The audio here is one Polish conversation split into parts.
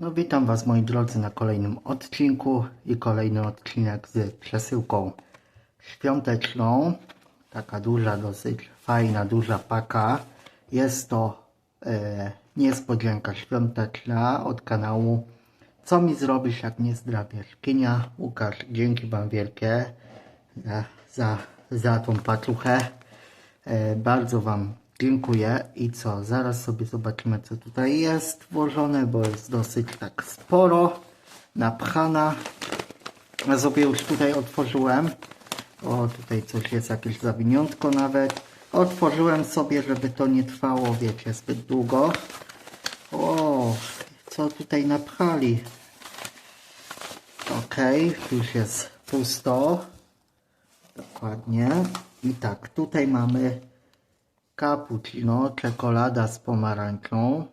No witam Was moi drodzy na kolejnym odcinku i kolejny odcinek z przesyłką świąteczną. Taka duża, dosyć fajna, duża paka. Jest to e, niespodzianka świąteczna od kanału Co mi zrobisz jak nie zdrabiesz? Kinia, Łukasz, dzięki Wam wielkie za, za, za tą paczuchę. E, bardzo Wam dziękuję i co, zaraz sobie zobaczymy co tutaj jest włożone, bo jest dosyć tak sporo, napchana. Ja sobie już tutaj otworzyłem. O, tutaj coś jest, jakieś zawiniątko nawet. Otworzyłem sobie, żeby to nie trwało, wiecie, zbyt długo. O, co tutaj napchali? Okej, już jest pusto. Dokładnie. I tak, tutaj mamy cappuccino, czekolada z pomarańczą.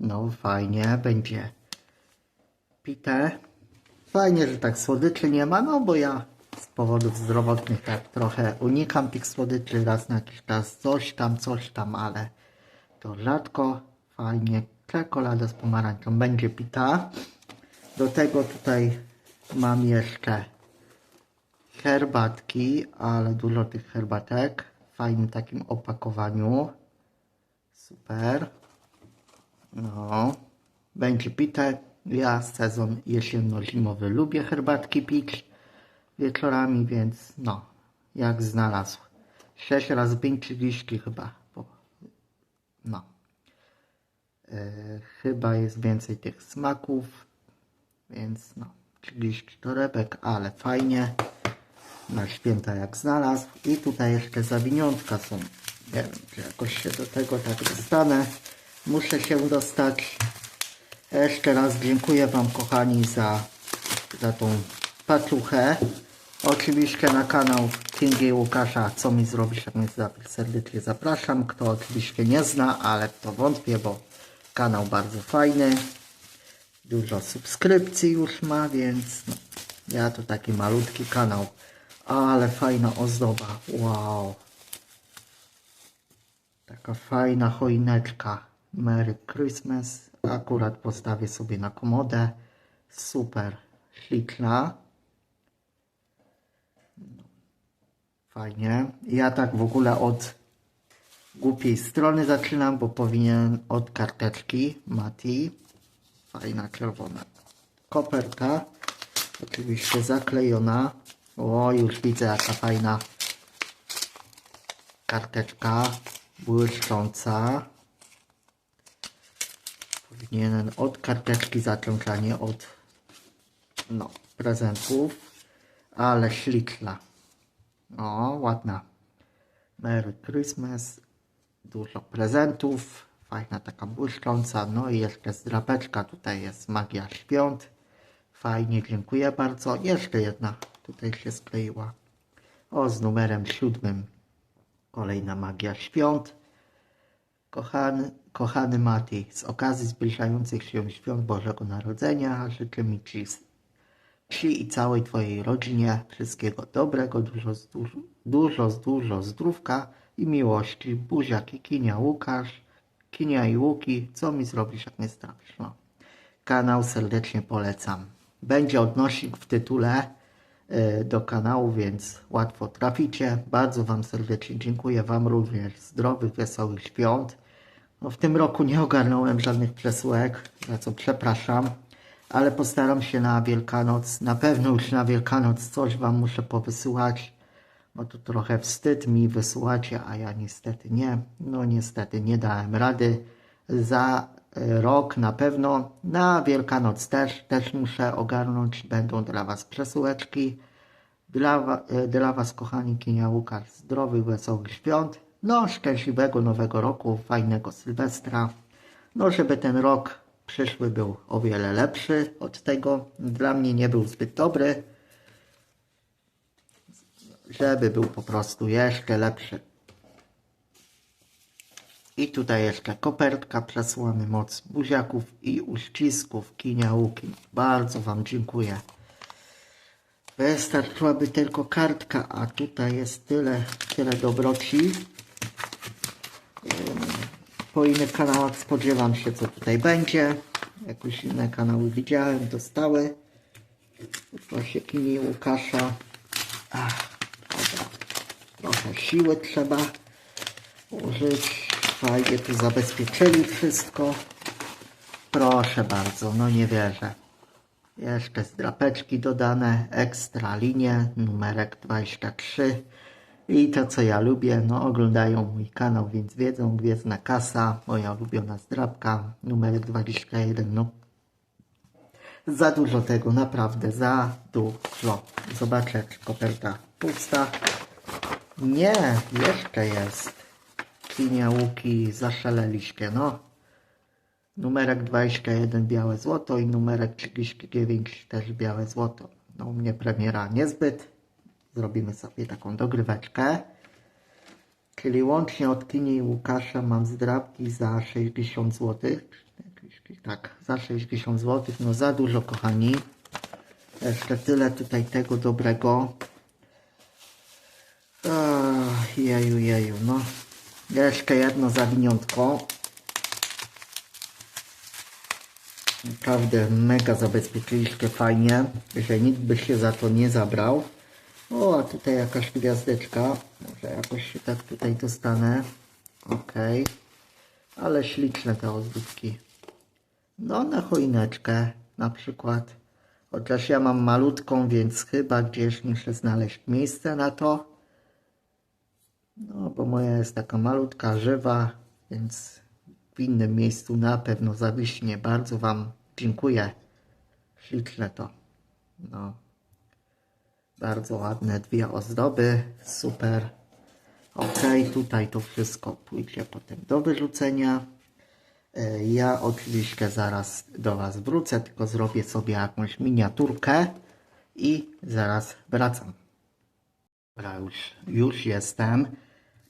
No fajnie, będzie pite. Fajnie, że tak słodyczy nie ma, no bo ja z powodów zdrowotnych tak trochę unikam tych słodyczy raz na jakiś czas, coś tam, coś tam, ale to rzadko. Fajnie, czekolada z pomarańczą będzie pita. Do tego tutaj mam jeszcze herbatki, ale dużo tych herbatek fajnym takim opakowaniu. Super. No, będzie pite. Ja sezon jesienno-zimowy lubię herbatki pić wieczorami, więc no, jak znalazł. 6 razy 5 liści chyba. No. E, chyba jest więcej tych smaków, więc no, 30 torebek, ale fajnie na święta jak znalazł. I tutaj jeszcze zawiniątka są. Nie wiem, czy jakoś się do tego tak dostanę. Muszę się dostać. Jeszcze raz dziękuję Wam kochani za, za tą paczuchę. Oczywiście na kanał Kingi Łukasza Co mi zrobisz, jak mnie zapisz serdecznie zapraszam. Kto oczywiście nie zna, ale to wątpię, bo kanał bardzo fajny. Dużo subskrypcji już ma, więc no, ja to taki malutki kanał. Ale fajna ozdoba. Wow. Taka fajna choineczka. Merry Christmas. Akurat postawię sobie na komodę. Super śliczna. Fajnie. Ja tak w ogóle od głupiej strony zaczynam, bo powinien od karteczki Mati. Fajna czerwona koperta. Oczywiście zaklejona. O, już widzę jaka fajna karteczka błyszcząca. Powinienem od karteczki zacząć, a nie od no, prezentów. Ale śliczna. O, ładna. Merry Christmas. Dużo prezentów. Fajna taka błyszcząca. No i jeszcze zdrapeczka. Tutaj jest magia świąt. Fajnie, dziękuję bardzo. Jeszcze jedna tutaj się skleiła. O, z numerem siódmym. Kolejna magia świąt. Kochany, kochany Mati, z okazji zbliżających się świąt Bożego Narodzenia życzę mi Ci, ci i całej Twojej rodzinie wszystkiego dobrego, dużo, dużo, dużo, dużo zdrówka i miłości. Buziaki, Kinia, Łukasz, Kinia i Łuki, co mi zrobisz, jak nie strafisz? No. Kanał serdecznie polecam. Będzie odnośnik w tytule do kanału, więc łatwo traficie. Bardzo Wam serdecznie dziękuję. Wam również zdrowych, wesołych świąt. No, w tym roku nie ogarnąłem żadnych przesyłek, za co przepraszam, ale postaram się na Wielkanoc, na pewno już na Wielkanoc coś Wam muszę powysyłać, bo to trochę wstyd mi wysyłacie, a ja niestety nie. No niestety nie dałem rady. Za e, rok na pewno, na Wielkanoc też, też muszę ogarnąć, będą dla Was przesyłeczki. Dla, e, dla Was, kochani Kinia Łukasz, zdrowych, wesołych świąt. No, szczęśliwego nowego roku, fajnego Sylwestra. No, żeby ten rok przyszły był o wiele lepszy od tego. Dla mnie nie był zbyt dobry. Żeby był po prostu jeszcze lepszy. I tutaj jeszcze kopertka, przesłamy moc buziaków i uścisków Kinia Łuki. Bardzo Wam dziękuję. Wystarczyłaby tylko kartka, a tutaj jest tyle, tyle dobroci. Po innych kanałach spodziewam się, co tutaj będzie. Jak już inne kanały widziałem, dostały. Proszę kini Łukasza. Ach, dobra. Trochę siły trzeba użyć. Fajnie tu zabezpieczyli wszystko. Proszę bardzo, no nie wierzę. Jeszcze z drapeczki dodane, ekstra linie, numerek 23. I to co ja lubię, no oglądają mój kanał, więc wiedzą, Gwiezdna Kasa, moja ulubiona zdrabka, numerek 21, no. Za dużo tego, naprawdę, za dużo. Zobaczę, czy koperta pusta. Nie, jeszcze jest. Kinia łuki zaszaleliście, no. Numerek 21 białe złoto i numerek 39 też białe złoto. No u mnie premiera niezbyt. Zrobimy sobie taką dogryweczkę. Czyli łącznie od Kini i Łukasza mam zdrabki za 60 zł. Tak, za 60 zł. No za dużo kochani. Jeszcze tyle tutaj tego dobrego. Ach, jeju, jeju, no. Jeszcze jedno zawiniątko. Naprawdę mega zabezpieczyliście fajnie, że nikt by się za to nie zabrał. O, a tutaj jakaś gwiazdeczka. Może jakoś się tak tutaj dostanę. Okej. Ale śliczne te ozdóbki. No, na choineczkę na przykład. Chociaż ja mam malutką, więc chyba gdzieś muszę znaleźć miejsce na to. No, bo moja jest taka malutka, żywa, więc w innym miejscu na pewno zawiśnie. Bardzo Wam dziękuję. Śliczne to. No. Bardzo ładne dwie ozdoby. Super. Ok, tutaj to wszystko pójdzie potem do wyrzucenia. E, Ja oczywiście zaraz do Was wrócę, tylko zrobię sobie jakąś miniaturkę i zaraz wracam. Dobra, już, już jestem.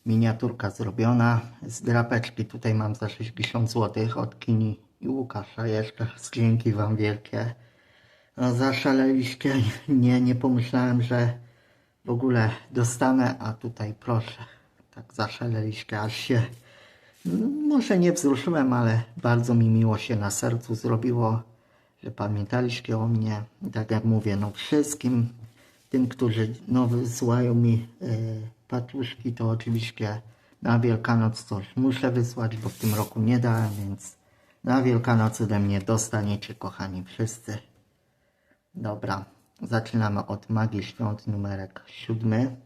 Miniaturka zrobiona. Z drapeczki tutaj mam za 60 zł od Kini i Łukasza. Jeszcze raz dzięki Wam wielkie. No, zaszaleliście. Nie, nie pomyślałem, że w ogóle dostanę, a tutaj proszę. Tak zaszaleliście, aż się może nie wzruszyłem, ale bardzo mi miło się na sercu zrobiło, że pamiętaliście o mnie. Tak jak mówię, no wszystkim tym, którzy no, wysyłają mi y, paczuszki, to oczywiście na Wielkanoc coś muszę wysłać, bo w tym roku nie dałem, więc na Wielkanoc ode mnie dostaniecie, kochani wszyscy. Dobra, zaczynamy od Magii Świąt, numerek siódmy.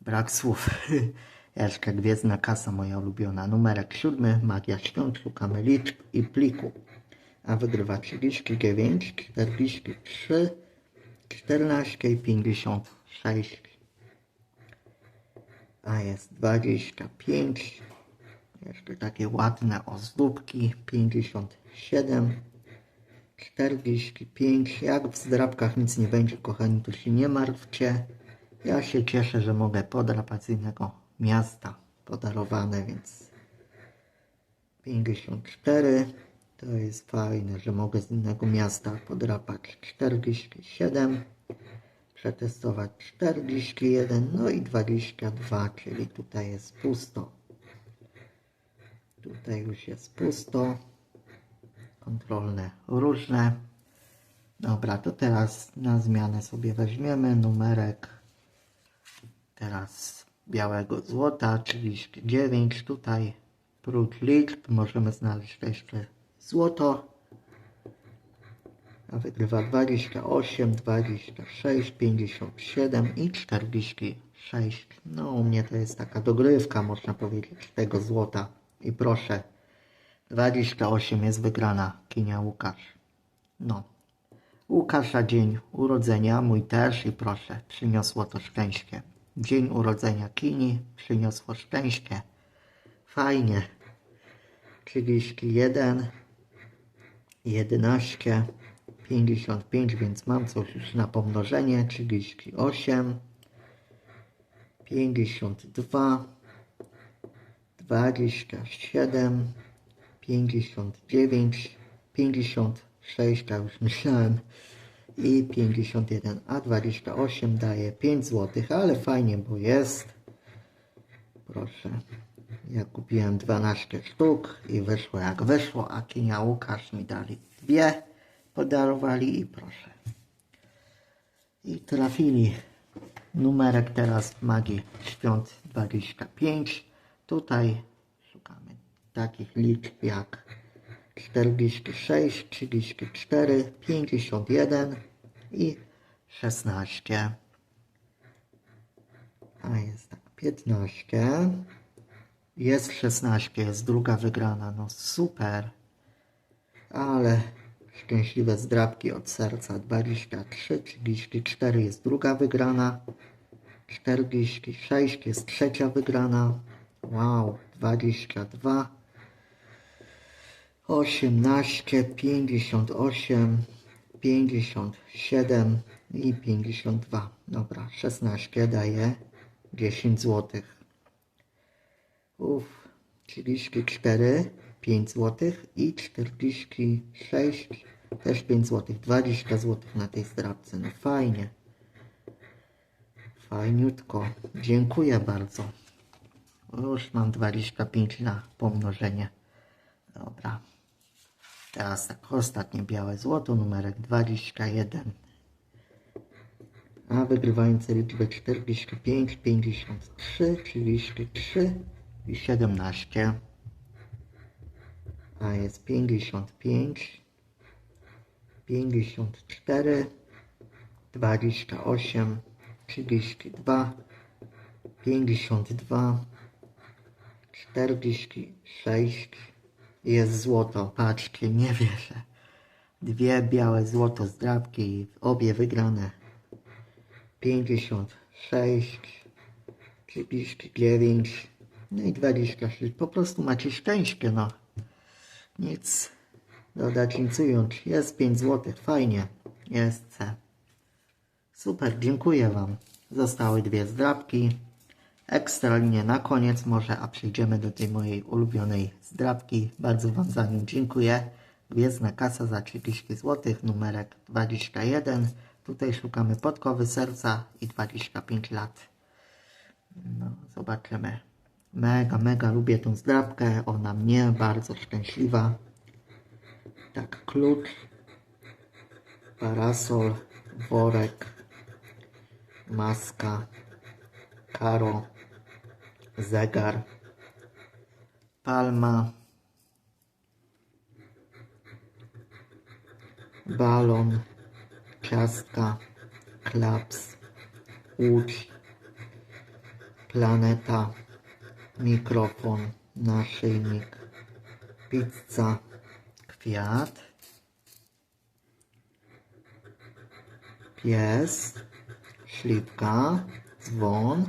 Brak słów. Jeszcze Gwiezdna Kasa, moja ulubiona. Numerek siódmy, Magia Świąt, szukamy liczb i pliku. A wygrywa 39, 43, 14 i 56. A jest 25. Jeszcze takie ładne ozdóbki. 57. 45. Jak w zdrabkach nic nie będzie, kochani, to się nie martwcie. Ja się cieszę, że mogę podrapać z innego miasta podarowane, więc 54. To jest fajne, że mogę z innego miasta podrapać 47. Przetestować 41, no i 22, czyli tutaj jest pusto. Tutaj już jest pusto. Kontrolne różne. Dobra, to teraz na zmianę sobie weźmiemy numerek teraz białego złota, 39. Tutaj prócz liczb możemy znaleźć jeszcze złoto. A wygrywa 28, 26, 57 i 46. No u mnie to jest taka dogrywka, można powiedzieć, tego złota. I proszę, 28 jest wygrana Kinia Łukasz. No. Łukasza dzień urodzenia, mój też i proszę, przyniosło to szczęście. Dzień urodzenia Kini przyniosło szczęście. Fajnie. 31, 11, 55, więc mam coś już na pomnożenie. 38, 52, 27, 59, 56, tak już myślałem, i 51, a 28 daje 5 zł, ale fajnie, bo jest. Proszę. Ja kupiłem 12 sztuk i wyszło jak wyszło, a Kinia Łukasz mi dali dwie, podarowali i proszę. I trafili numerek teraz Magii Świąt 25. Tutaj szukamy takich liczb jak 46, 34, 51 i 16. A jest tak, 15. Jest 16, jest druga wygrana. No super. Ale szczęśliwe zdrabki od serca 23, 34 jest druga wygrana. 46 jest trzecia wygrana. Wow, 22. 18, 58, 57 i 52. Dobra, 16 daje 10 zł. Uff, 34, 5 zł i 46, też 5 zł. 20 zł na tej zdrabce. No fajnie. Fajniutko. Dziękuję bardzo. Już mam 25 na pomnożenie. Dobra. Teraz tak, ostatnie białe złoto, numerek 21. A wygrywające liczby 45, 53, 33 i 17. A jest 55, 54, 28, 32, 52, 46. Jest złoto, patrzcie, nie wierzę. Dwie białe złoto zdrabki, obie wygrane. 56, 39, no i 26. Po prostu macie szczęście, no. Nic dodać, nic ująć. Jest 5 zł, fajnie. Jest C. Super, dziękuję Wam. Zostały dwie zdrabki. Ekstra linie na koniec może, a przejdziemy do tej mojej ulubionej zdrabki. Bardzo Wam za nią dziękuję. Gwiezdna kasa za 30 zł, numerek 21. Tutaj szukamy podkowy serca i 25 lat. No, zobaczymy. Mega, mega lubię tą zdrabkę. Ona mnie bardzo szczęśliwa. Tak, klucz, parasol, worek, maska, karo, zegar, palma, balon, ciastka, klaps, łódź, planeta, mikrofon, naszyjnik, pizza, kwiat, pies, śliwka, dzwon,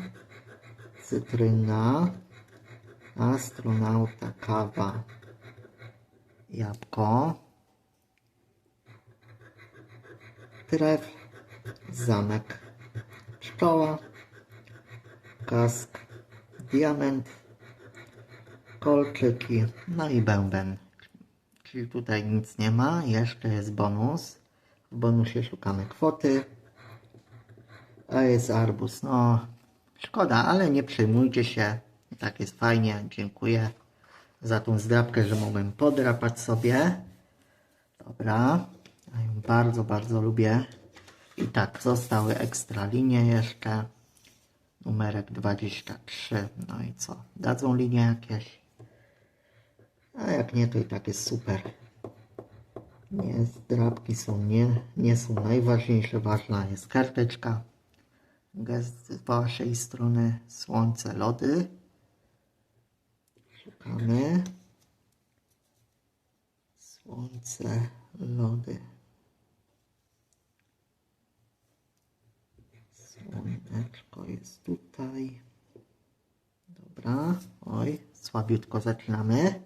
cytryna, astronauta, kawa, jabłko, tref, zamek, szkoła, kask, diament, kolczyki, no i bęben. Czyli tutaj nic nie ma, jeszcze jest bonus. W bonusie szukamy kwoty. A jest arbus, no szkoda, ale nie przejmujcie się. I tak jest fajnie, dziękuję za tą zdrabkę, że mogłem podrapać sobie. Dobra, ja bardzo, bardzo lubię. I tak, zostały ekstra linie jeszcze. Numerek 23. No i co? Dadzą linie jakieś? A jak nie, to i tak jest super. Nie, zdrabki są nie, nie są najważniejsze. Ważna jest karteczka. Gest z waszej strony słońce, lody. Szukamy. Słońce, lody. Słoneczko jest tutaj. Dobra. Oj, słabiutko zaczynamy.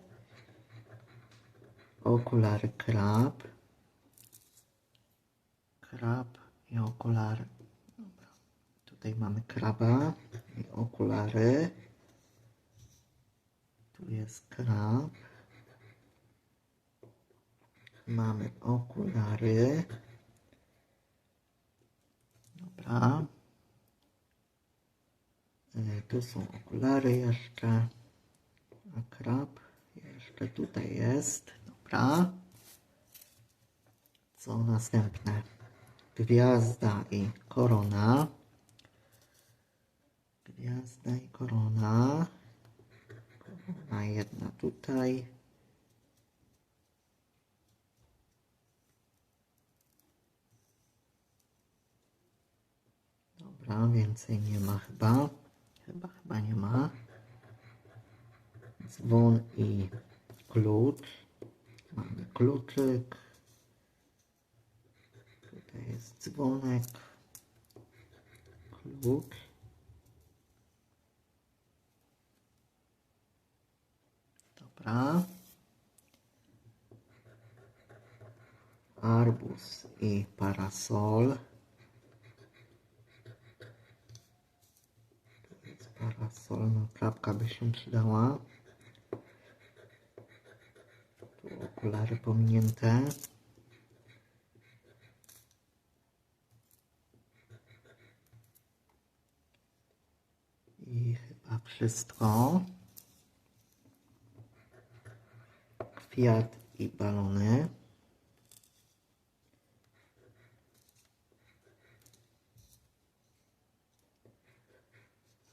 Okulary krab. Krab i okulary. Dobra. Tutaj mamy kraba i okulary. Tu jest krab. Mamy okulary. Dobra. E, Tu są okulary jeszcze. A krab jeszcze tutaj jest. Dobra. Co następne? Gwiazda i korona. Gwiazda i korona. Korona jedna tutaj. Dobra, więcej nie ma chyba. Chyba, chyba nie ma. Dzwon i klucz. Mamy kluczyk. Tutaj jest dzwonek. Klucz. Dobra. Arbuz i parasol. Tu no klapka by się przydała. Tu okulary pominięte. I chyba wszystko. Kwiat i balony.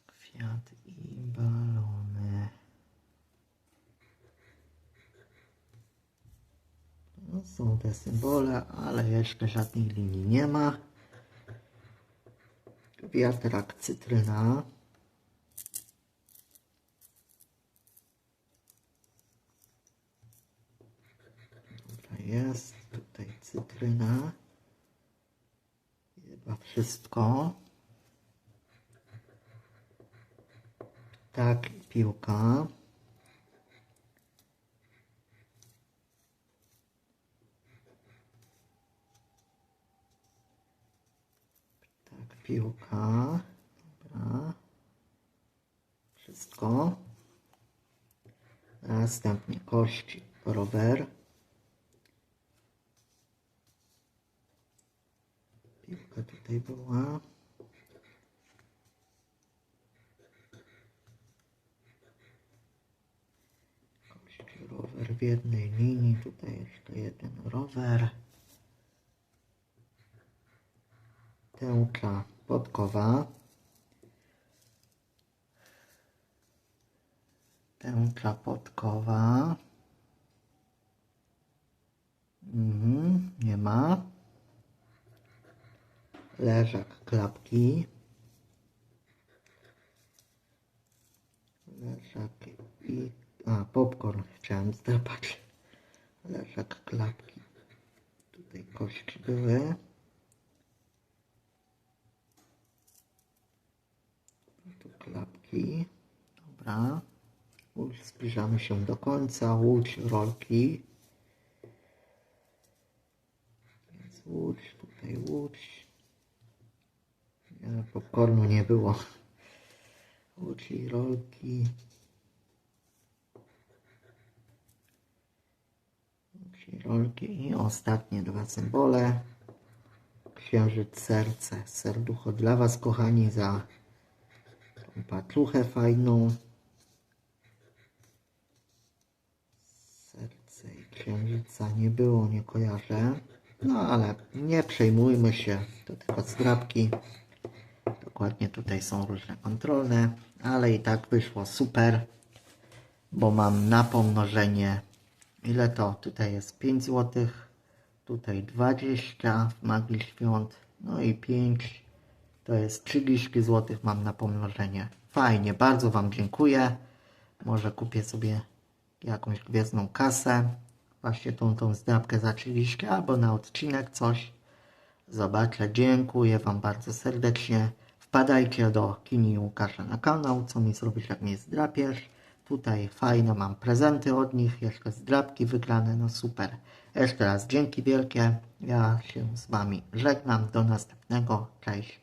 Kwiat i balony. No, są te symbole, ale jeszcze żadnych linii nie ma. Wiatrak cytryna. Dobra, jest. Tutaj cytryna. Chyba wszystko. Tak, piłka. Tak, piłka. Dobra. Wszystko. Następnie kość, rower. Piłka tutaj była. Kość, rower w jednej linii. Tutaj jeszcze jeden rower. Tęcza podkowa. Tęcza podkowa. Mhm, nie ma. Leżak klapki. Leżak i... A, popcorn chciałem zdrapać. Leżak klapki. Tutaj kości były. Tu klapki. Dobra. Zbliżamy się do końca. Łódź, rolki. Jest łódź, tutaj łódź. Nie, popcornu nie było. Łódź i rolki. Łódź i rolki. I ostatnie dwa symbole. Księżyc, serce. Serducho dla Was, kochani, za patluchę fajną. Serce i księżyca nie było, nie kojarzę. No ale nie przejmujmy się, to tylko zdrabki. Dokładnie tutaj są różne kontrolne, ale i tak wyszło super, bo mam na pomnożenie, ile to? Tutaj jest 5 zł, tutaj 20 w Magii Świąt, no i 5 to jest 30 zł mam na pomnożenie. Fajnie, bardzo Wam dziękuję. Może kupię sobie jakąś gwiezdną kasę. Właśnie tą, tą zdrabkę za 30 albo na odcinek coś. Zobaczę. Dziękuję Wam bardzo serdecznie. Wpadajcie do Kini Łukasza na kanał, co mi zrobisz jak mnie zdrapiesz. Tutaj fajne mam prezenty od nich, jeszcze zdrabki wygrane, no super. Jeszcze raz dzięki wielkie. Ja się z Wami żegnam. Do następnego. Cześć.